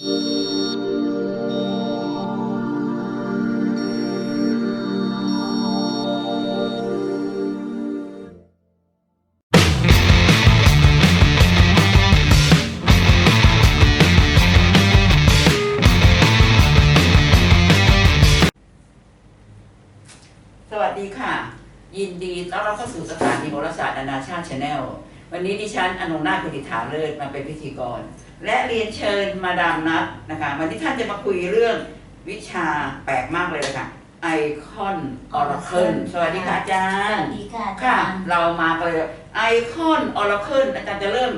สวัสดีค่ะ ยินดีต้อนรับเข้าสู่สถานีโหราศาสตร์นานาชาติชาแนล วันนี้ดิฉันอนงนาถกุลิฐาเลิศมาเป็นพิธีกร และเรียนเชิญมาดามนัทนะคะวันนี้ท่านจะมาคุยเรื่องวิชาแปลกมากเลยค่ะไอคอนออร์เคิลสวัสดีค่ะอาจาสรวัย์สดีค่ะอาค่ะจารย์เรามาไปไอคอนออร์เคิลอาจารย์จะเริ่ม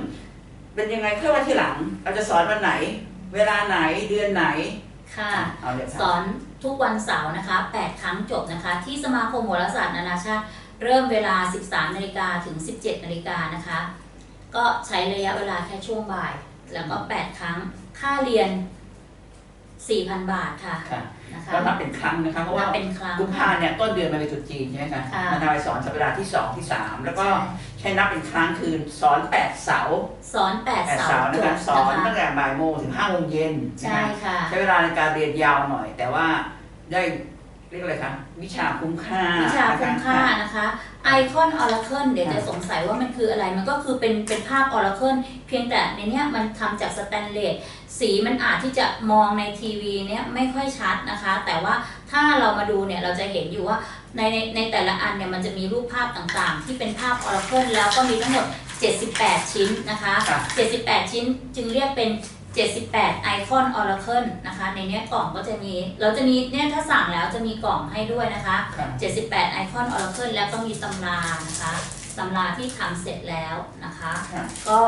เป็นยังไงค่อยว่าทีหลัง เราจะสอนวันไหน เวลาไหนเดือนไหนค่ะ เอาเลยสค่ะอนทุกวันเสาร์นะคะ 8 ครั้งจบนะคะ ที่สมาคมโหราศาสตร์นานาชาติ เริ่มเวลา 13นาฬิกาถึง 17นาฬิกานะคะ ก็ใช้ระยะเวลาแค่ช่วงบ่าย แล้วก็ 8 ครั้ง ค่าเรียน 4,000 บาทค่ะค่ะนะคะก็นับเป็นครั้งนะคะ เพราะว่านับเป็นครั้ง กุมภาเนี่ยต้นเดือนมันเป็นตรุษจีนใช่ไหมคะค่ะมันทำไปสอนสัปดาห์ที่สองที่สามแล้วก็ใช่ใช้นับเป็นครั้งคืนสอนแปดเสาร์สอน 8 แปดเสาเสาร์ร์จนะบคะสอนนะตั้งคะแต่บ่ายโมงถึงห้าโมงเย็นนะใช่คะค่ะ ใช้เวลาในการเรียนยาวหน่อย แต่ว่าได้ เรียกอะไรคะวิชาคุ้มค่าวิชาคุ้มค่านะะนะคะไอคอนออร์เคิลเดี๋ยวจะสงสัยว่ามันคืออะไรมันก็คือเป็นเป็นภาพออร์เคิลเพียงแต่ในเนี้ยมันทำจากสแตนเลสสีมันอาจที่จะมองในทีวีเนี้ยไม่ค่อยชัดนะคะ แต่ว่าถ้าเรามาดูเนี่ยเราจะเห็นอยู่ว่าในในในแต่ละอันเนี่ยมันจะมีรูปภาพต่างๆ ที่เป็นภาพออร์เคิลแล้วก็มีทั้งหมด 78 ชิ้นนะคะค่ะ78 ชิ้นจึงเรียกเป็น 78ไอคอนออร์เคิลนะคะ ในเนี้ยกล่องก็จะมี เราจะมีเนี่ยถ้าสั่งแล้วจะมีกล่องให้ด้วยนะคะค่ะ78ไอคอนออร์เคิลแล้วก็มีตำรานะคะตำราที่ทำเสร็จแล้วนะคะค่ะก็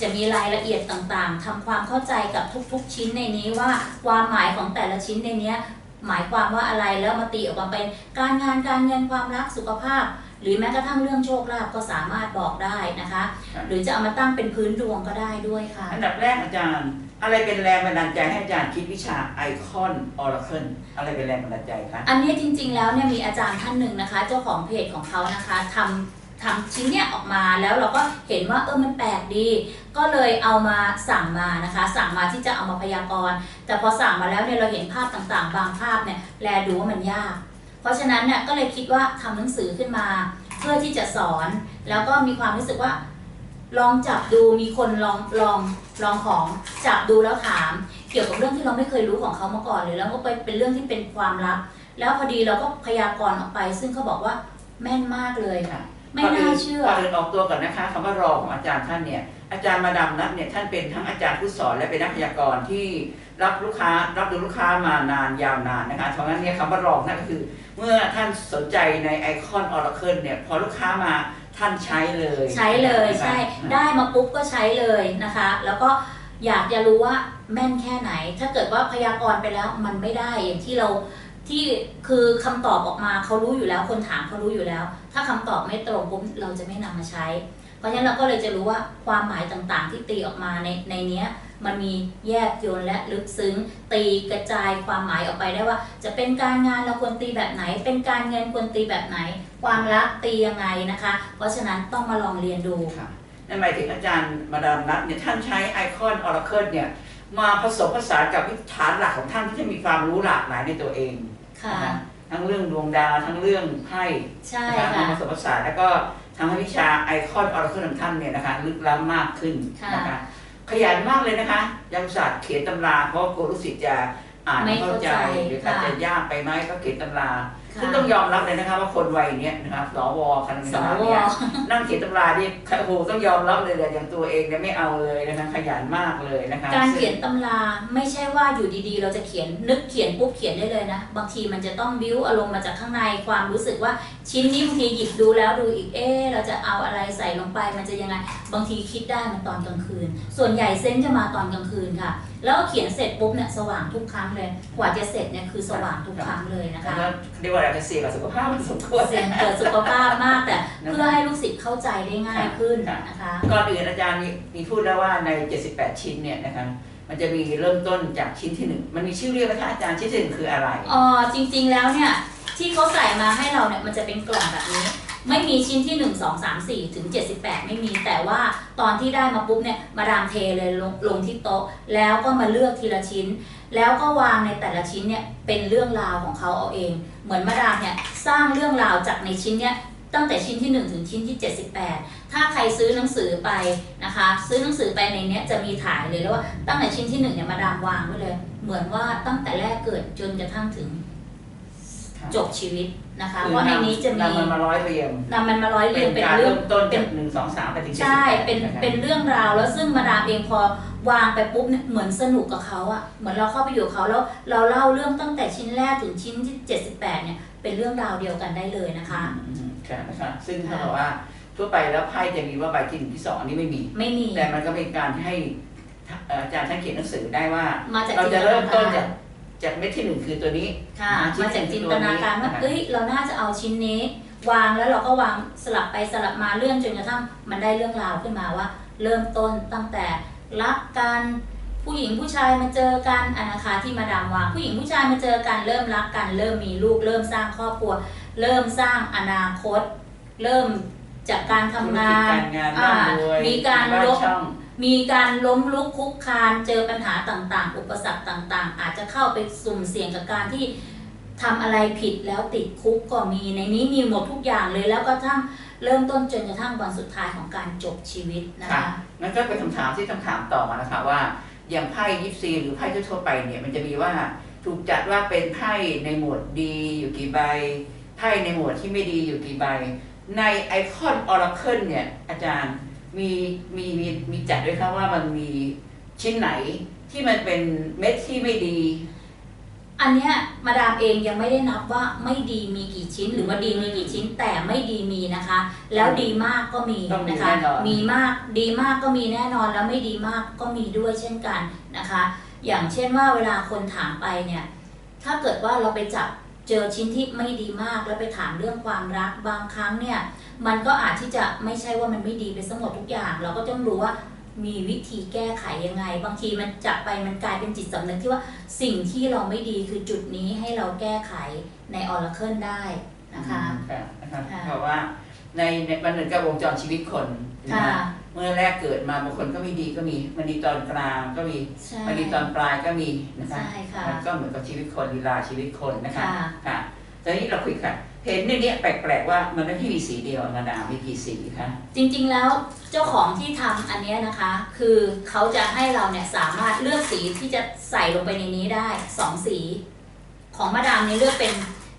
จะมีรายละเอียดต่างๆทำความเข้าใจกับทุกๆ ชิ้นในนี้ว่าความหมายของแต่ละชิ้นในเนี้ยหมายความว่าอะไรแล้วมาตีออกมาเป็นการงานการเงินความรักสุขภาพ หรือแม้กระทั่งเรื่องโชคลาภก็สามารถบอกได้นะคะค่ะหรือจะเอามาตั้งเป็นพื้นดวงก็ได้ด้วยค่ะ อันดับแรกอาจารย์ อะไรเป็นแรงบันดาลใจให้อาจารย์คิดวิชาไอคอนออร์เคิลอะไรเป็นแรงบันดาลใจคะอันนี้จริง ๆ แล้วเนี่ยมีอาจารย์ท่านหนึ่งนะคะ เจ้าของเพจของเขานะคะทำทำชิ้นเนี้ยออกมาแล้วเราก็เห็นว่าเออมันแปลกดี ก็เลยเอามาสั่งมานะคะ สั่งมาที่จะเอามาพยากรณ์ แต่พอสั่งมาแล้วเนี่ยเราเห็นภาพต่างๆ บางภาพเนี่ยแลดูว่ามันยาก เพราะฉะนั้นเนี่ยก็เลยคิดว่าทำหนังสือขึ้นมา เพื่อที่จะสอน แล้วก็มีความรู้สึกว่า ลองจับดูมีคนลองลองลองของจับดูแล้วถาม เกี่ยวกับเรื่องที่เราไม่เคยรู้ของเขามาก่อนเลยแล้วก็ไปเป็นเรื่องที่เป็นความลับ แล้วพอดีเราก็พยากรณ์ออกไป ซึ่งเขาบอกว่าแม่นมากเลยค่ะ ไม่น่าเชื่อก่อนอื่นออกตัวก่อนนะคะคำว่ารอของอาจารย์ท่านเนี่ยอาจารย์มาดามนัทเนี่ยท่านเป็นทั้งอาจารย์ผู้สอนและเป็นนักพยากรณ์ที่รับลูกค้ารับดูลูกค้ามานานยาวนานนะคะเพราะงั้นเนี่ยคำว่ารองนั่นก็คือ เมื่อท่านสนใจในไอคอนออร์เคิลเนี่ยพอลูกค้ามา ท่านใช้เลยใช้เลยใช่ได้มาปุ๊บก็ใช้เลยนะคะ แล้วก็อยากจะรู้ว่าแม่นแค่ไหน ถ้าเกิดว่าพยากรณ์ไปแล้วมันไม่ได้อย่างที่เราที่คือคำตอบออกมาเขารู้อยู่แล้ว คนถามเขารู้อยู่แล้ว ถ้าคำตอบไม่ตรงปุ๊บเราจะไม่นำมาใช้ เพราะฉะนั้นเราก็เลยจะรู้ว่าความหมายต่างๆ ที่ตีออกมาในในเนี้ยมันมีแยบยลและลึกซึ้ง ตีกระจายความหมายออกไปได้ว่า จะเป็นการงานเราควรตีแบบไหน เป็นการเงินควรตีแบบไหน ความรักตียังไงนะคะ เพราะฉะนั้นต้องมาลองเรียนดูค่ะนั่นหมายถึงอาจารย์มาดามนัทเนี่ยท่านใช้ไอคอนออร์เคิลเนี่ยมาผสมผสานกับวิถีฐานหลักของท่านที่จะมีความรู้หลากหลายในตัวเองค่ะนะคะทั้งเรื่องดวงดาวทั้งเรื่องไพ่ใช่นะคะค่ะมาผสมผสานแล้วก็ ทำให้วิชาไอคอนออร์เคิลของท่านเนี่ยนะคะลึกล้ำมากขึ้นค่ะนะคะขยันมากเลยนะคะยังศาสตร์เขียนตำราเพราะกลัวลูกศิษย์จะอ่านไม่เข้าใจไม่เข้าใจหรืออาจจะค่ะยากไปไหมก็เขียนตำราค่ะซึ่งต้องยอมรับเลยนะคะว่าคนวัยเนี้ยนะครับสวคณะสกรรมวการเนี่ยนั่งเขียนตำรานี่โอ้โหต้องยอมรับเลยเลยอย่างตัวเองเนี่ยไม่เอาเลยนะคะขยันมากเลยนะคะการซึ่งเขียนตำราไม่ใช่ว่าอยู่ดีๆ เราจะเขียนนึกเขียนปุ๊บเขียนได้เลยนะ บางทีมันจะต้องบิ้วอารมณ์มาจากข้างในความรู้สึกว่า ชิ้นนี้บางทีหยิบดูแล้วดูอีก เอ๊ะเราจะเอาอะไรใส่ลงไป มันจะยังไง บางทีคิดได้มันตอนกลางคืน ส่วนใหญ่เซนส์จะมาตอนกลางคืนค่ะ แล้วเขียนเสร็จปุ๊บเนี่ยสว่างทุกครั้งเลย กว่าจะเสร็จเนี่ยคือสว่างทุกครั้งเลยนะแล้วคะก็เรียกว่าอะไรจะเสี่ยงกับสุขภาพมันสมควรเสี่ยงเกิดสุขภาพมากแต่เพื่อให้ลูกศิษย์เข้าใจได้ง่ายขึ้นนะคะ ก่อนอื่นอาจารย์มีมีพูดแล้วว่าใน 78 ชิ้นเนี่ยนะคะ มันจะมีเริ่มต้นจากชิ้นที่หนึ่งมันมีชื่อเรียกไหมคะอาจารย์ชิ้นที่หนึ่งคืออะไรอ๋อจริงๆแล้วเนี่ยที่เขาใส่มาให้เราเนี่ยมันจะเป็นกล่องแบบนี้ ไม่มีชิ้นที่ 1 2 3 4 ถึง 78 ไม่มีแต่ว่าตอนที่ได้มาปุ๊บเนี่ยมาดามเทเลยลงลงที่โต๊ะ แล้วก็มาเลือกทีละชิ้น แล้วก็วางในแต่ละชิ้นเนี่ยเป็นเรื่องราวของเขาเอาเอง เหมือนมาดามเนี่ยสร้างเรื่องราวจากในชิ้นเนี่ย ตั้งแต่ชิ้นที่ 1 ถึงชิ้นที่ 78 ถ้าใครซื้อหนังสือไปนะคะ ซื้อหนังสือไปในเนี้ยจะมีถ่ายเลยแล้วว่าตั้งแต่ชิ้นที่1เนี่ยมาดามวางไว้เลย เหมือนว่าตั้งแต่แรกเกิดจนกระทั่งถึงจบชีวิต นะคะเพราะในนี้จะมีนำมันมาร้อยเรียงนำมันมาร้อยเรียงเป็นการเรื่อเริ่งมต้นเป็จานกหนึ่งสองสามไปถึงใช่78เป็นะครับเป็นเรื่องราวแล้วซึ่งมาดามเองพอวางไปปุ๊บเนี่ยเหมือนสนุกกับเขาอะเหมือนเราเข้าไปอยู่กับเขาแล้วเราเล่าเรื่องตั้งแต่ชิ้นแรกถึงชิ้นที่78เนี่ยเป็นเรื่องราวเดียวกันได้เลยนะคะอืมค่ะนะคะซึ่งเขาค่ะบอกว่าทั่วไปแล้วไพ่จะมีว่าใบที่หนึ่งที่สองอันนี้ไม่มีไม่มีแต่มันก็เป็นการให้เอ่ออาจารย์ท่านเขียนหนังสือได้ว่ามาจากเราจินจะตเริ่นามต้นกาจากร จากเม็ดที่หนึ่งคือตัวนี้ ค่ะอ่าชิ้นมาจากจินตนาการว่าตัวนี้ เอ้ยเราน่าจะเอาชิ้นนี้ วางแล้วเราก็วางสลับไปสลับมาเลื่อนจนกระทั่งมันได้เรื่องราวขึ้นมาว่า เริ่มต้นตั้งแต่รักกันผู้หญิงผู้ชายมาเจอกันอะนะคะที่มาดามวางผู้หญิงผู้ชายมาเจอกันเริ่มรักกัน เริ่มมีลูก เริ่มสร้างครอบครัว เริ่มสร้างอนาคต เริ่มจากการทำงาน ธุรกิจการงานอ่าร่ำรวยมีการบ้นลบช่อง มีการล้มลุกคุกคานเจอปัญหาต่างๆ อุปสรรคต่างๆ อาจจะเข้าไปสุ่มเสี่ยงกับการที่ทำอะไรผิดแล้วติดคุกก็มีในนี้มีหมดทุกอย่างเลยแล้วก็ทั้งเริ่มต้นจนกระทั่งวันสุดท้ายของการจบชีวิตนะคะนั่นก็เป็นคำถามที่คำถามต่อมานะคะว่า อย่างไพ่ยิปซีหรือไพ่ทั่วๆไปเนี่ยมันจะมีว่าถูกจัดว่าเป็นไพ่ในหมวดดีอยู่กี่ใบไพ่ในหมวดที่ไม่ดีอยู่กี่ใบ ในไอคอนออร์เคิลเนี่ยอาจารย์ มีมีมีมีจัดด้วยครับว่ามันมีชิ้นไหนที่มันเป็นเม็ดที่ไม่ดี อันเนี้ยมาดามเองยังไม่ได้นับว่าไม่ดีมีกี่ชิ้น หรือว่าดีมีกี่ชิ้นแต่ไม่ดีมีนะคะ แล้วดีมากก็มีต้องมีนะคะ แน่นอน มีมากดีมากก็มีแน่นอนแล้วไม่ดีมากก็มีด้วยเช่นกันนะคะ อย่างเช่นว่าเวลาคนถามไปเนี่ย ถ้าเกิดว่าเราไปจับ เจอชิ้นที่ไม่ดีมากแล้วไปถามเรื่องความรักบางครั้งเนี่ย มันก็อาจที่จะไม่ใช่ว่ามันไม่ดีไปสมดทุกอย่าง เราก็ต้องรู้ว่ามีวิธีแก้ไขยังไง บางทีมันจับไปมันกลายเป็นจิตสำนึกที่ว่าสิ่งที่เราไม่ดีคือจุดนี้ให้เราแก้ไขในออร์เคิลได้นะคะค่ะนะครับค่ะเพราะว่าในในมันเหมือนกับวงจรชีวิตคนนะค่ะคะ เมื่อแรกเกิดมาบางคนก็ไม่ดีก็มี มันดีตอนกลางก็มี ใช่ มันดีตอนปลายก็มีนะคะใช่ค่ะมันก็เหมือนกับชีวิตคนลีลาชีวิตคนนะคะค่ะ ค่ะตอนนี้เราคุยกันเห็นในเนี้ยแปลกๆว่ามันไม่ใช่มีสีเดียวนาดามีกี่สีคะจริงๆแล้วเจ้าของที่ทำอันเนี้ยนะคะ คือเขาจะให้เราเนี่ยสามารถเลือกสีที่จะใส่ลงไปในนี้ได้สองสี ของมาดามเนี่ยเลือกเป็น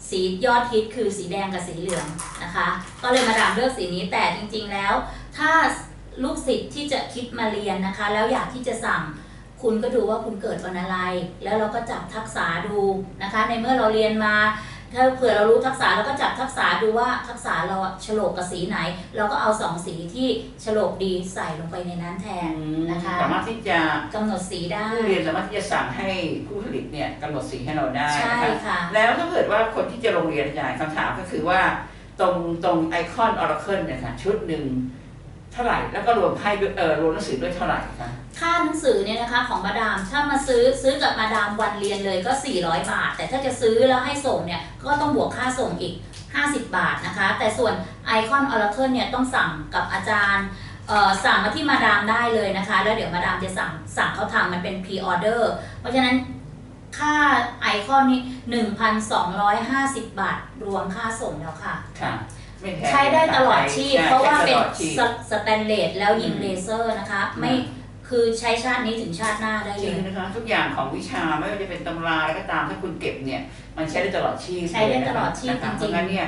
สียอดฮิตคือสีแดงกับสีเหลืองนะคะ ก็เลยมาดามเลือกสีนี้แต่จริงๆแล้ว ถ้า ลูกศิษย์ที่จะคิดมาเรียนนะคะ แล้วอยากที่จะสั่งคุณก็ดูว่าคุณเกิดวันอะไร แล้วเราก็จับทักษะดูนะคะ ในเมื่อเราเรียนมา ถ้าเผื่อเรารู้ทักษะเราก็จับทักษะดูว่าทักษะเราอะฉลกกับสีไหน เราก็เอาสองสีที่ฉลกดีใส่ลงไปในนั้นแทนนะคะสามารถที่จะกำหนดสีได้ผู้เรียนสามารถที่จะสั่งให้ผู้ผลิตเนี่ยกำหนดสีให้เราได้ใช่นะคะค่ะแล้วถ้าเกิดว่าคนที่จะลงเรียนอาจารย์คำถามก็คือว่า ตรงตรงไอคอนออร์เคิลเนี่ยค่ะชุดหนึ่ง เท่าไหร่ แล้วก็รวมไพ่ด้วยเออรวมหนังสือด้วยเท่าไหร่คะค่าหนังสือเนี่ยนะคะของมาดามถ้ามาซื้อซื้อกับมาดามวันเรียนเลยก็ 400 บาท แต่ถ้าจะซื้อแล้วให้ส่งเนี่ยก็ต้องบวกค่าส่งอีก 50 บาทนะคะ แต่ส่วนไอคอนออร์เคิลเนี่ยต้องสั่งกับอาจารย์เอ่อสั่งมาที่มาดามได้เลยนะคะ แล้วเดี๋ยวมาดามจะสั่งสั่งเขาทำมันเป็นพรีออเดอร์เพราะฉะนั้นค่าไอคอนนี่ 1,250 บาท รวมค่าส่งแล้วค่ะค่ะ ไม่แพงใช้ได้ตลอดชีพใช้เพราะว่าเป็นตลอดชีพสสแตนเลสแล้วยิงอืมเลเซอร์นะคะอืมไม่คือใช้ชาตินี้ถึงชาติหน้าได้จเลริงยนะคะทุกอย่างของวิชาไม่ว่าจะเป็นตำราอะไรก็ตามถ้าคุณเก็บเนี่ย มันใช้ได้ตลอดชีพใช้ได้ตลอดชีพนะคะจริงๆเพราะงั้นเนี่ย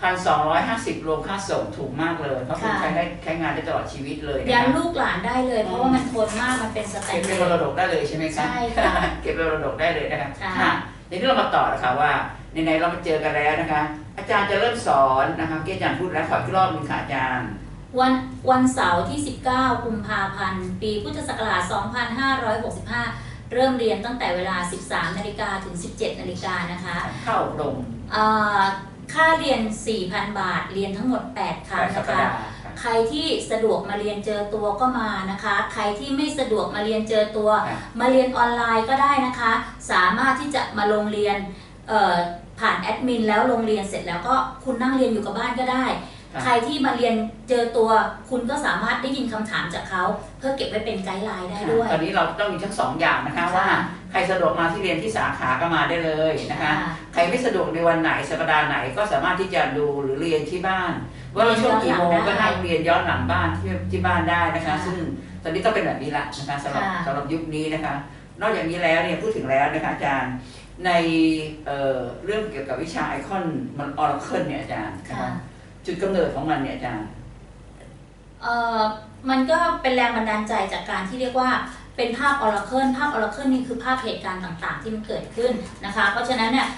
พันสองร้อยห้าสิบรวมค่าส่งถูกมากเลยเพราะคุณค่ะ ใช้ได้ใช้งานได้ตลอดชีวิตเลยยันะนคะลูกหลานได้เลย เพราะว่ามันทนมากมันเป็นสแตเก็บนเลเป็นสมรดกได้เลยใช่ไหมคะใช่ค่ะเก็บเป็นมรดกได้เลยนะคะค่ะ ค่ะทีนี้เรามาต่อนะคะว่าในในๆเรามาเจอกันแล้วนะคะ อาจารย์จะเริ่มสอนนะคะที่อาจารย์พูดแล้วขออีกรอบหนึงค่ะอาจารย์ วันวันเสาร์ที่ 19 กุมภาพันธ์ ปีพุทธศักราช 2565 เริ่มเรียนตั้งแต่เวลา 13 นาฬิกาถึง 17 นาฬิกานะคะ เข้าอบรมเอ่อค่าเรียน 4,000 บาท เรียนทั้งหมด 8 ครั้งสัปนะคะ ดาห์ค่ะใครที่สะดวกมาเรียนเจอตัวก็มานะคะ ใครที่ไม่สะดวกมาเรียนเจอตัวค่ะมาเรียนออนไลน์ก็ได้นะคะ สามารถที่จะมาลงเรียนเอ่อ ผ่านแอดมินแล้วลงเรียนเสร็จแล้วก็คุณนั่งเรียนอยู่กับบ้านก็ได้ค่ะใครที่มาเรียนเจอตัวคุณก็สามารถได้ยินคำถามจากเขา เพื่อเก็บไว้เป็นไกด์ไลน์ได้ด้วย ตอนนี้เราต้องมีทั้งสองอย่างนะคะค่ะว่าใครสะดวกมาที่เรียนที่สาขาก็มาได้เลยนะคะ ใครไม่สะดวกในวันไหนสัปดาห์ไหนก็สามารถที่จะดูหรือเรียนที่บ้าน ว่าเราช่วงกี่โมงก็นั่งเรียนย้อนหลังบ้านที่ที่บ้านได้นะคะ ซึ่งตอนนี้ต้องเป็นแบบนี้ละนะคะสำหรับสำหรับยุคนี้นะคะ นอกจากนี้แล้วเนี่ยพูดถึงแล้วนะคะอาจารย์ ในเอ่อเรื่องเกี่ยวกับวิชาไอคอนมันออร์เคิลเนี่ยอาจารย์นะค่ะคะจุดกำเนิดของมันเนี่ยอาจารย์เอ่อมันก็เป็นแรงบันดาลใจจากการที่เรียกว่าเป็นภาพออร์เคิลภาพออร์เคิลนี่คือภาพเหตุการณ์ต่างๆ ที่มันเกิดขึ้นนะคะ เพราะฉะนั้นเนี่ย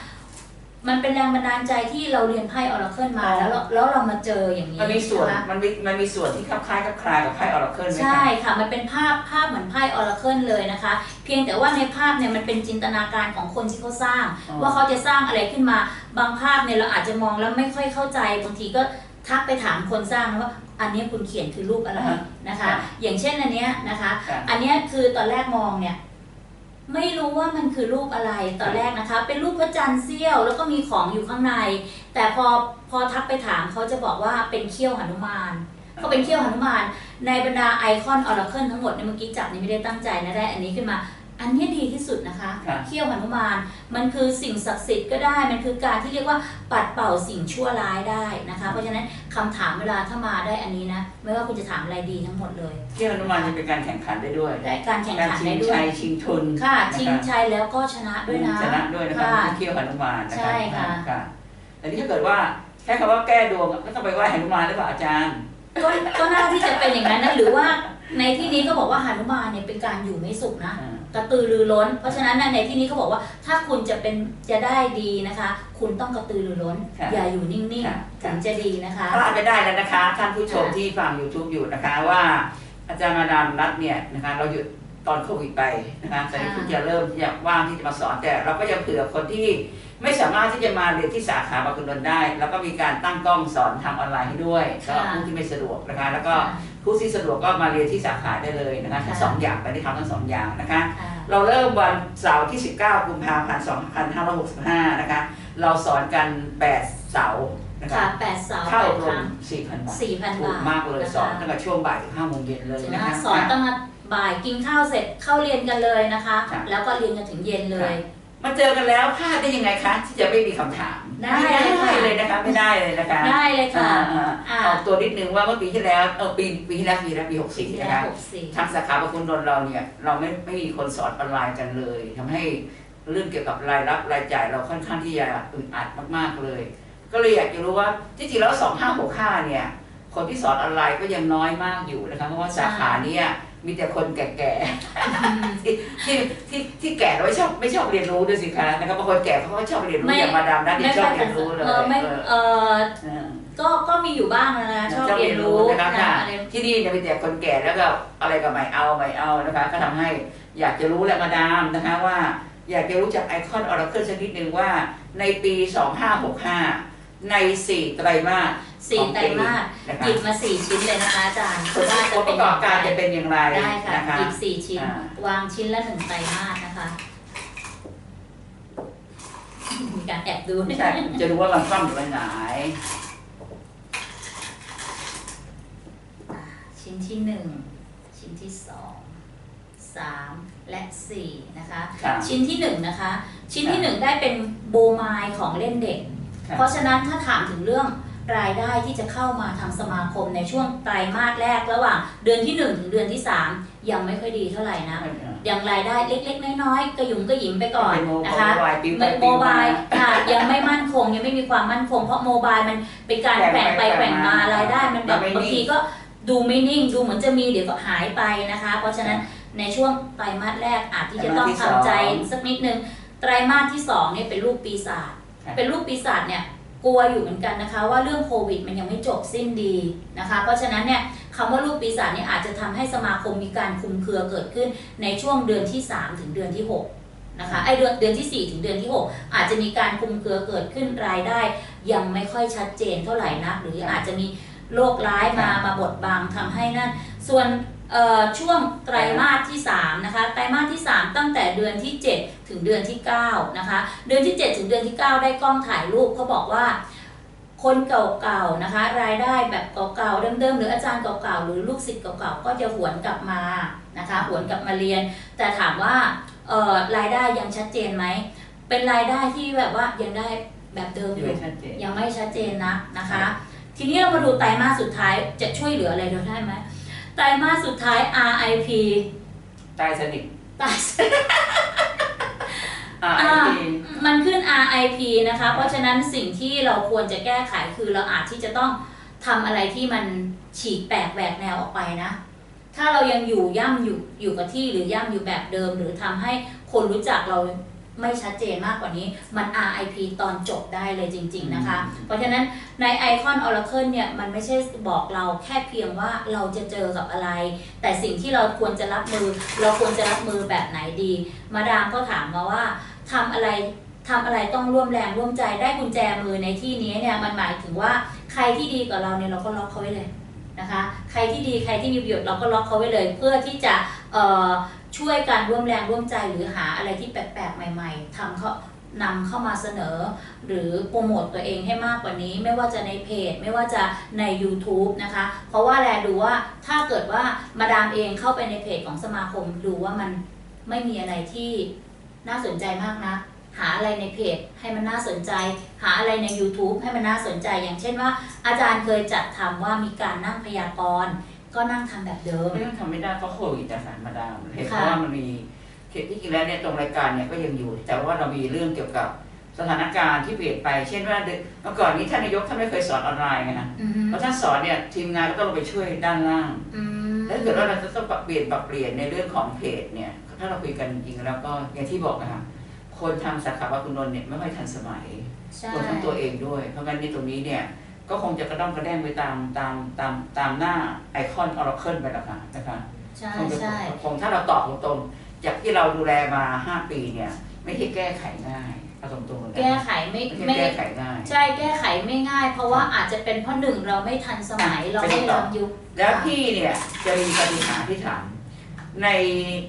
มันเป็นแรงบันดาลใจที่เราเรียนไพ่ออร์เคิลมาอ๋อแล้วเราแล้วเรามาเจออย่างนี้มันมีส่วนนะคะมันมีมันมีส่วนที่คล้ายๆกับคล้ายกับไพ่ออร์เคิลไหมคะใช่ค่ะ มันเป็นภาพภาพเหมือนไพ่ออร์เคิลเลยนะคะ เพียงแต่ว่าในภาพเนี่ยมันเป็นจินตนาการของคนที่เขาสร้างอ๋อว่าเขาจะสร้างอะไรขึ้นมา บางภาพเนี่ยเราอาจจะมองแล้วไม่ค่อยเข้าใจบางทีก็ทักไปถามคนสร้างนะว่าอันนี้คุณเขียนคือรูปอะไรนะคะ อย่างเช่นอันเนี้ยนะคะค่ะอันเนี้ยคือตอนแรกมองเนี่ย ไม่รู้ว่ามันคือรูปอะไรตอนแรกนะคะ เป็นรูปพระจันทร์เสี้ยวแล้วก็มีของอยู่ข้างใน แต่พอพอทักไปถามเขาจะบอกว่าเป็นเขี้ยวหนุมานเขาเป็นเขี้ยวหนุมาน ในบรรดาไอคอนออร์เคิลทั้งหมดเนี่ยเมื่อกี้จับนี่ไม่ได้ตั้งใจนะได้อันนี้ขึ้นมา อันนี้ดีที่สุดนะคะค่ะเขี้ยวหนุมาน มันคือสิ่งศักดิ์สิทธิ์ก็ได้ มันคือการที่เรียกว่าปัดเป่าสิ่งชั่วร้ายได้นะคะ เพราะฉะนั้นคำถามเวลาถ้ามาได้อันนี้นะ ไม่ว่าคุณจะถามอะไรดีทั้งหมดเลยเที่ยวอนุมานจะเป็นการแข่งขันได้ด้วยและการแข่งการขันชิได้งด้วชัยย ชิงทุนค่ะนชิงชัยแล้วก็ชนะด้วยนะ ชนะด้วยนะคะค่ะที่เที่ยวหนุมานนะใช่คะค่ะ ค่ะแต่นี่ถ้าเกิดว่าแค่คำว่าแก้ดวงก็ต้องไปไหว้หนุมานหรือเปล่าอาจารย์ ก็ก็น่าที่จะเป็นอย่างนั้นนะหรือว่าในที่นี้ก็บอกว่าหนุมานเนี่ยเป็นการอยู่ไม่สุขนะ อ่า กระตือรือร้น เพราะฉะนั้นน่ะในที่นี้เขาบอกว่าถ้าคุณจะเป็นจะได้ดีนะคะ คุณต้องกระตือรือร้น ค่ะอย่าอยู่นิ่งค่ะๆถึงจะดีนะคะ พลาดไม่ได้แล้วนะคะ ท่านผู้ชมค่ะ ที่ฟัง YouTube อยู่นะคะว่า อาจารย์มาดามนัดเนี่ยนะคะ เราหยุดตอนโควิดไปนะคะแต่นี่เพิ่งจะเริ่มที่จะว่างที่จะมาสอนแต่เราก็ยังเผื่อคนที่ไม่สามารถที่จะมาเรียนที่สาขาบางคนนนท์ได้ แล้วก็มีการตั้งกล้องสอนทางออนไลน์ให้ด้วยสำหรับผู้ที่ไม่สะดวกนะคะ แล้วก็ ผู้ที่สะดวกก็มาเรียนที่สาขาได้เลยนะคะทั้งสองอย่างไปได้ทำทั้งสองอย่างนะคะค่ะเราเริ่มวันเสาร์ที่ 19 กุมภาพันธ์ 2565 นะคะ เราสอนกัน 8 เสาร์นะค่ะคะแปดเสาเข้าแปอดบครรั้มง4,000บาทสี่พันถูบากทมากเลยนะคะสอนตั้งแต่ช่วงบ่ายถึง5โมงเย็นเลยนะนะคะคะสอนตั้งแต่บ่ายกินข้าวเสร็จเข้าเรียนกันเลยนะคะค่ะแล้วก็เรียนกันถึงเย็นเลย มาเจอกันแล้วพลาดได้ยังไงคะที่จะไม่มีคำถามได้ไม่ค่ะได้เลยนะคะไม่ได้เลยนะคะได้เลยค่ะอ่าอ่าออกตัวนิดนึงว่าเมื่อปีที่แล้วเออปีปีที่แล้วปีแล้วปี64ที่นะแล้คะวหกสี่ทางสาขาบางคุณนนท์เราเนี่ยเราไม่ไม่มีคนสอนออนไลน์กันเลยทำให้เรื่องเกี่ยวกับรายรับรายจ่ายเราค่อนข้างที่จะอึดอัดมากๆเลย ก็เลยอยากจะรู้ว่าที่จริงแล้ว2565เนี่ยคนที่สอนออนไลน์ก็ยังน้อยมากอยู่นะคะเพราะว่าสาขาเนี้ มีแต่คนแก่ๆที่ที่ที่ที่แก่แล้วไม่ชอบไม่ชอบเรียนรู้ด้วยสิคะนะครับบางคนแก่เขาก็ชอบเรียนรู้ไม่อย่างมาดามนัทนี่ไม่ชอค่บอยเรียนรู้เลยเออไม่เออเออเออก็ก็มีอยู่บ้างนะนะชอบเรียนรู้นะครับนะค่ะอะไรที่นี่เนี่ยมีแต่คนแก่แล้วก็อะไรก็ไม่เอาไม่เอานะคะ ก็ทำให้อยากจะรู้แหละมาดามนะคะว่า อยากจะรู้จากไอคอนออร์เคิลสักนิดนึงว่าในปี 2565 ใน4ไตรมาสสี่ไตรมาสนะหคะยิบมาสี่ชิ้นเลยนะคะอาจารย์ผลว่าผลประกอบการจะเป็นอย่างไรได้ค่ะนะคะหยิบสี่ชิ้นอ่าวางชิ้นละหนึ่งไตรมาสนะคะมีการแอบดูไม่ใช่จะรู้ว่ามันคว่ำอยู่ไปไหนอ่าชิ้นที่หนึ่งชิ้นที่สองสามและสี่นะคะค่ะชิ้นที่หนึ่งนะคะ ชิ้นที่ค่ะหนึ่งได้เป็นโบไมล์ของเล่นเด็กค่ะ เพราะฉะนั้นถ้าถามถึงเรื่องรายได้ที่จะเข้ามาทางสมาคมในช่วงไตรมาสแรกระหว่างเดือนที่ 1 ถึงเดือนที่ 3 ยังไม่ค่อยดีเท่าไหร่นะยังรายได้เล็กๆ น้อยๆกระหยุมกระหยิมไปก่อนเป็นโมนะคะบายปิ้วไปไม่โมปิ้วบามายค่ะยังไม่มั่นคงยังไม่มีความมั่นคง เพราะโมบายมันเป็นการแกว่งแกว่งไปไปแกว่งมาแกว่งมารายได้มันแบบมันไม่นิ่งบางทีก็ดูไม่นิ่งดูเหมือนจะมีเดี๋ยวก็หายไปนะคะ เพราะฉะนั้นในช่วงไตรมาสแรกอาจที่จะต้องไตรมาสที่ทำใจสองสักนิดนึงไตรมาสที่สองเนี่ยเป็นลูกปีศาจค่ะ เป็นลูกปีศาจเนี่ยกลัวอยู่เหมือนกันนะคะ ว่าเรื่องโควิดมันยังไม่จบสิ้นดีนะคะ เพราะฉะนั้นเนี่ยคำว่าลูกปีศาจเนี่ยอาจจะทำให้สมาคมมีการคุมเครือเกิดขึ้นในช่วงเดือนที่ 3 ถึงเดือนที่ 6 นะคะไอเดือนเดือนที่ 4 ถึงเดือนที่ 6 อาจจะมีการคุมเครือเกิดขึ้นรายได้ ยังไม่ค่อยชัดเจนเท่าไหร่นัก หรืออาจจะมีโรคร้ายมามาบดบังทำให้นั่นส่วน ช่วงไตรมาสที่3นะคะไตรมาสที่ 3 ตั้งแต่เดือนที่ 7 ถึงเดือนที่9นะคะเดือนที่ 7 ถึงเดือนที่ 9 ได้กล้องถ่ายรูปเขาบอกว่าคนเก่าๆ นะคะ รายได้แบบเก่าๆ เดิมๆ หรืออาจารย์เก่าๆ หรือลูกศิษย์เก่าๆ ก็จะหวนกลับมานะคะ หวนกลับมาเรียน แต่ถามว่าเอ่อรายได้ยังชัดเจนไหม เป็นรายได้ที่แบบว่ายังได้แบบเดิมออยู่ยู่ชัดเจนยังไม่ชัดเจนนะนะคะ ทีนี้เรามาดูไตรมาสสุดท้ายจะช่วยเหลืออะไรเราได้ไหม ไตรมาสสุดท้าย RIP ตายสนิทตายอ่าอ่าไอพีมันขึ้น RIP นะคะ เพราะฉะนั้นสิ่งที่เราควรจะแก้ไขคือเราอาจที่จะต้องทำอะไรที่มันฉีกแปลกแหวกแนวออกไปนะ ถ้าเรายังอยู่ย่ำอยู่อยู่กับที่หรือย่ำอยู่แบบเดิม หรือทำให้คนรู้จักเรา ไม่ชัดเจนมากกว่านี้มัน RIP ตอนจบได้เลยจริง ๆนะคะ เพราะฉะนั้นในไอคอน Oracle เนี่ยมันไม่ใช่บอกเราแค่เพียงว่าเราจะเจอกับอะไร แต่สิ่งที่เราควรจะรับมือ เราควรจะรับมือแบบไหนดี มาดามก็ถามมาว่าทำอะไรทำอะไรต้องร่วมแรงร่วมใจได้กุญแจมือในที่นี้เนี่ยมันหมายถึงว่าใครที่ดีกับเราเนี่ยเราก็ล็อกเขาไว้เลยนะคะ ใครที่ดีใครที่มีประโยชน์เราก็ล็อกเขาไว้เลย เพื่อที่จะเอ่อ ช่วยกันร่วมแรงร่วมใจหรือหาอะไรที่แปลกๆใหม่ ๆทำเขานำเข้ามาเสนอ หรือโปรโมตตัวเองให้มากกว่านี้ ไม่ว่าจะในเพจ ไม่ว่าจะใน YouTube นะคะ เพราะว่าแลดูว่าถ้าเกิดว่ามาดามเองเข้าไปในเพจของสมาคมดูว่ามันไม่มีอะไรที่น่าสนใจมากนะหาอะไรในเพจให้มันน่าสนใจ หาอะไรใน YouTube ให้มันน่าสนใจ อย่างเช่นว่า อาจารย์เคยจัดทำว่ามีการนั่งพยากรณ์ ก็นั่งทำแบบเดิมเรื่องทำไม่ได้เพราะโควิดแต่สารมาดามเหตุเพค่ะราะว่ามันมีที่จริงแล้วเนี่ยตรงรายการเนี่ยก็ยังอยู่ แต่ว่าเรามีเรื่องเกี่ยวกับสถานการณ์ที่เปลี่ยนไป เช่นว่าเด็กเมื่อก่อนนี้ท่านนายกท่านไม่เคยสอนออนไลน์ไงนะอือฮึเพราะท่านสอนเนี่ยทีมงานก็ต้องลงไปช่วยด้านล่างอืมถ้าเกิดว่าเราจะต้องปรับเปลี่ยนปรับเปลี่ยนในเรื่องของเพจเนี่ย ถ้าเราคุยกันจริงๆแล้วก็อย่างที่บอกนะคะคนทำสาขาวัดคุณนนท์เนี่ยไม่ค่อยทันสมัยใช่รวมทั้งตัวเองด้วย เพราะงั้นในตรงนี้เนี่ย ก็คงจะกระด้องกระแดงไปตามตามตามตามหน้าไอคอนออร์เคิลไปแล้วค่ะนะคะใช่คงจะใช่คงถ้าเราตอบตรงๆจากที่เราดูแลมา5ปีเนี่ย ไม่ใช่แก้ไขง่ายเอาตรงๆเลยนะแก้ไขไม่ไม่ใช่ไม่แก้ไขง่ายใช่แก้ไขไม่ง่าย เพราะว่าอาจจะเป็นเพราะหนึ่งเราไม่ทันสมัยอะเราไปไม่ต่อล้ำยุคแล้วพี่เนี่ยจะมีปฏิหารย์ที่ถามใน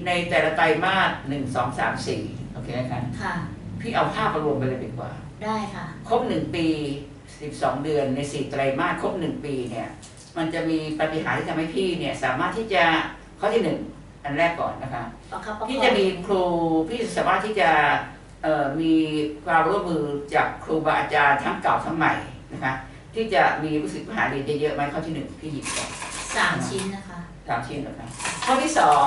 ในแต่ละไตรมาสหนึ่งสองสามสี่โอเคนะคะค่ะพี่เอาภาพมารวมไปเลยดีกว่า ได้ค่ะ ครบหนึ่งปี สิบสองเดือนในสี่ไตรมาสครบหนึ่งปีเนี่ยมันจะมีปฏิหารย์ที่ทำให้พี่เนี่ยสามารถที่จะข้อที่หนึ่งอันแรกก่อนนะคะประคับประคพี่องจะมีครูพี่สามารถที่จะเอ่อมีความร่วมมือจากครูบาอาจารย์ทั้งเก่าทั้งใหม่นะคะที่จะมีรู้สึกมหาเรียนเยอะๆไหมข้อที่หนึ่งพี่หยิบก่อนสามชิ้นนะคะสามชิ้นนะคะข้อที่สอง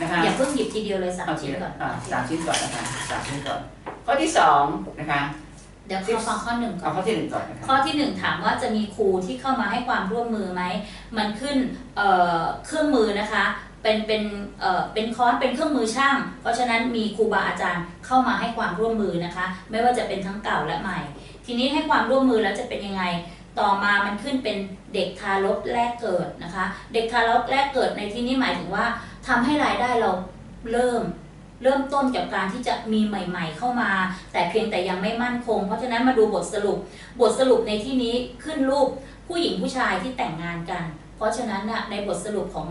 นะคะอย่าเพิ่งหยิบทีเดียวเลยสามเอาชิ้นก่อนอ่าสามชิ้นก่อนนะคะสามชิ้นก่อน ข้อที่สองนะคะ เดี๋ยวขอฟังข้อหนึ่งก่อเอาน ข้อที่หนึ่งก่อนนะคะข้อที่หนึ่งถามว่าจะมีครูที่เข้ามาให้ความร่วมมือไหม มันขึ้นเอ่อเครื่องมือนะคะ เป็นเป็นเอ่อเป็นคอร์สเป็นเครื่องมือช่าง เพราะฉะนั้นมีครูบาอาจารย์เข้ามาให้ความร่วมมือนะคะ ไม่ว่าจะเป็นทั้งเก่าและใหม่ ทีนี้ให้ความร่วมมือแล้วจะเป็นยังไง ต่อมามันขึ้นเป็นเด็กทารกแรกเกิดนะคะ เด็กทารกแรกเกิดในที่นี้หมายถึงว่าทำให้รายได้เราเริ่ม เริ่มต้นกับการที่จะมีใหม่ ๆ เข้ามา แต่เพียงแต่ยังไม่มั่นคง เพราะฉะนั้นมาดูบทสรุป บทสรุปในที่นี้ขึ้นรูปผู้หญิงผู้ชายที่แต่งงานกัน เพราะฉะนั้นนะในบทสรุปของ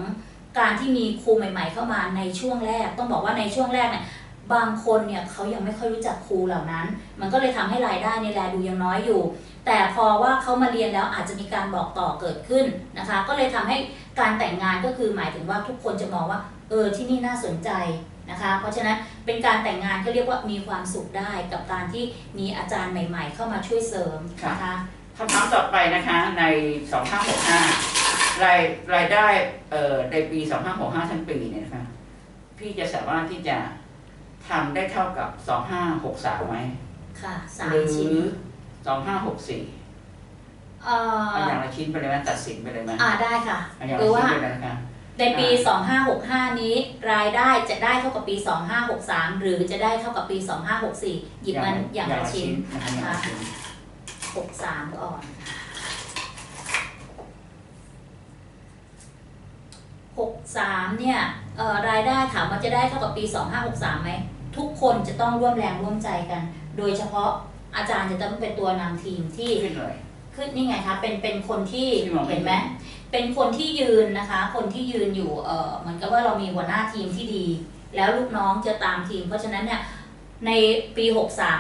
การที่มีครูใหม่ ๆ เข้ามาในช่วงแรก ต้องบอกว่าในช่วงแรกเนี่ยบางคนเนี่ยเขายังไม่ค่อยรู้จักครูเหล่านั้น มันก็เลยทำให้รายได้ในแลดูยังน้อยอยู่ แต่พอว่าเขามาเรียนแล้วอาจจะมีการบอกต่อเกิดขึ้นนะคะ ก็เลยทำให้การแต่งงานก็คือหมายถึงว่าทุกคนจะมองว่า เออที่นี่น่าสนใจ นะคะ เพราะฉะนั้นเป็นการแต่งงานก็เรียกว่ามีความสุขได้กับการที่มีอาจารย์ใหม่ ๆ เข้ามาช่วยเสริมนะคะคำถามต่อไปนะคะใน 2565 รายรายได้เอ่อในปี 2565 ทั้งปีเนี่ยนะคะพี่จะสามารถที่จะทำได้เท่ากับ 2563 ไหมค่ะสาหมรือชิ้น2564เอ่อเอาอย่างละชิ้นไปเลยไหมตัดสินไปเลยไหมอ่าได้ค่ะเอาอย่างหรืละอว่า ชิ้นไปเลยนะคะในปีอ่า2565 นี้รายได้จะได้เท่ากับปี 2563 หรือจะได้เท่ากับปี 2564 หยิบมันอย่างละชิ้นนะคะอย่างละชิ้น63 ก่อน 63 เนี่ยเอ่อรายได้ถามว่าจะได้เท่ากับปี 2563 ไหม ทุกคนจะต้องร่วมแรงร่วมใจกัน โดยเฉพาะอาจารย์จะต้องเป็นตัวนำทีมที่ ขึ้นเลยขึ้นนี่ไงคะ เป็นเป็นคนที่ที่มองไม่เห็นไหม เป็นคนที่ยืนนะคะ คนที่ยืนอยู่เออเหมือนกับว่าเรามีหัวหน้าทีมที่ดี แล้วลูกน้องจะตามทีม เพราะฉะนั้นเนี่ยในปี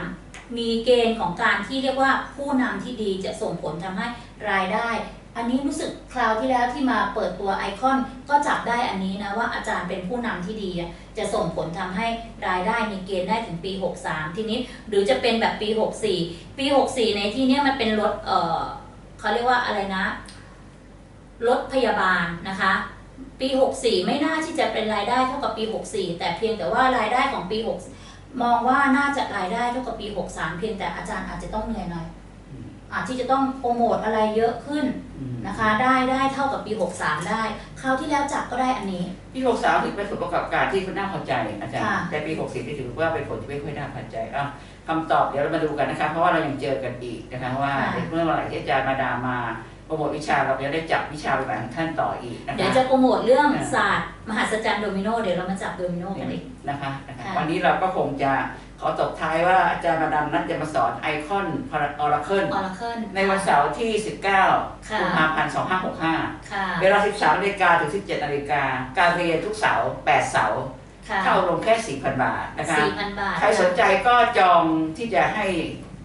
63 มีเกณฑ์ของการที่เรียกว่าผู้นำที่ดีจะส่งผลทำให้รายได้ อันนี้รู้สึกคราวที่แล้วที่มาเปิดตัวไอคอนก็จับได้อันนี้นะว่าอาจารย์เป็นผู้นำที่ดี จะส่งผลทำให้รายได้มีเกณฑ์ได้ถึงปี 63 ทีนี้หรือจะเป็นแบบปี 64 ปี 64 ในที่นี้มันเป็นรถเออเขาเรียกว่าอะไรนะ รถพยาบาลนะคะ ปี 64 ไม่น่าที่จะเป็นรายได้เท่ากับปี 64 แต่เพียงแต่ว่ารายได้ของปี 6 มองว่าน่าจะรายได้เท่ากับปี 63 เพียงแต่อาจารย์อาจจะต้องเหนื่อยหน่อยอืมอาจที่จะต้องโปรโมทอะไรเยอะขึ้นอืมนะคะ ได้ได้เท่ากับปี 63 ได้คราวที่แล้วจับก็ได้อันนี้ ปีหกสามถือเป็นผลประกอบการที่คุณน่าพอใจอาจารย์ค่ะแต่ปีหกสี่ที่ถือว่าเป็นผลที่ไม่ค่อยน่าพอใจอะคำตอบเดี๋ยวเรามาดูกันนะคะ เพราะว่าเรายังเจอกันอีกนะคะว่าเมื่อเมื่อไหร่ที่อาจารย์มาดามา โปรโมทวิชาเราจะได้จับวิชาไปแบบท่านต่ออีกนะเดี๋ยวคะจะโปรโมทเรื่องค่ะศาสตร์มหัศจรรย์โดมิโนเดี๋ยวเรามาจับโดมิโนกันอีกนะคะนะคะค่ะวันนี้เราก็คงจะขอตบท้ายว่าอาจารย์มาดามนัดจะมาสอนไอคอนออร์เคิลออร์เคิลในวันเสาร์ที่ 19ค่ะกุมภาพันธ์ค่ะ2565 เวลา 13นาฬิกาถึง 17นาฬิกาการเรียนทุกเสาร์8เสาร์ค่ะเข้าลงแค่ 4,000 บาทนะคะสี่พันบาท ใครสนใจก็จองที่จะให้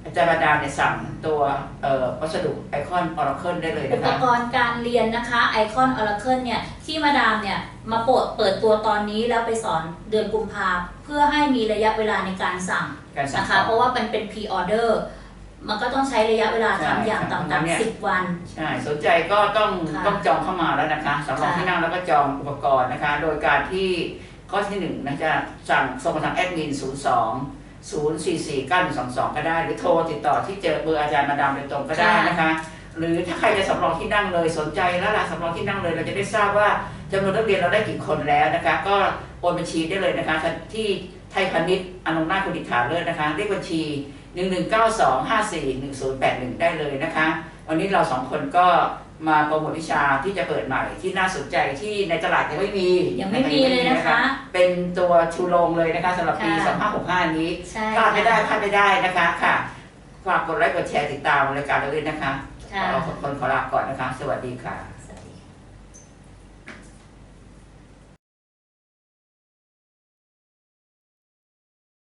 อาจารย์มาดามเนี่ยสั่งตัวเอ่อวัสดุไอคอนออร์เคิลได้เลยอุนะปคะกรณ์การเรียนนะคะไอคอน Oracle เนี่ยที่มาดามเนี่ยมาเปิดเปิดตัวตอนนี้แล้วไปสอนเดือนกุมภาเพื่อให้มีระยะเวลาในการสั่งการสั่ง นะคะเพราะว่ามันเป็น pre order มันก็ต้องใช้ระยะเวลาใช่ทำอย่างครับต่ำเนี่ยๆสิบวัน ใช่สนใจก็ต้องค่ะ ต้องจองเข้ามาแล้วนะคะสำรองค่ะที่นั่งแล้วก็จองอุปกรณ์นะคะ โดยการที่ข้อที่หนึ่งนะจะสั่งส่งมาทางแอดมิน 0 2 0 4 4 9 1 2 2 ก็ได้ หรือโทรติดต่อที่เจอเบอร์อาจารย์มาดามโดยตรงก็ได้นะคะ หรือถ้าใครจะสำรองที่นั่งเลยสนใจแล้วล่ะสำรองที่นั่งเลยเราจะได้ทราบว่าจำนวนนักเรียนเราได้กี่คนแล้วนะคะ ก็โอนบัญชีได้เลยนะคะที่ไทยพาณิชย์อนุนาถคุณดิษฐาเลิศนะคะเลขบัญชี 1192541081 ได้เลยนะคะ วันนี้เราสองคนก็ มาโปรโมทวิชาที่จะเปิดใหม่ที่น่าสนใจที่ในตลาดยังไม่มียังไม่มีเลยนะคะ เป็นตัวชูโรงเลยนะคะสำหรับปีค่ะ2565 นี้ใช่พลาดไม่ได้พลาดไม่ได้นะคะค่ะฝากกดไลค์กดแชร์ติดตามรายการเราด้วยนะคะค่ะเราสองคนขอลาก่อนนะคะ สวัสดีค่ะส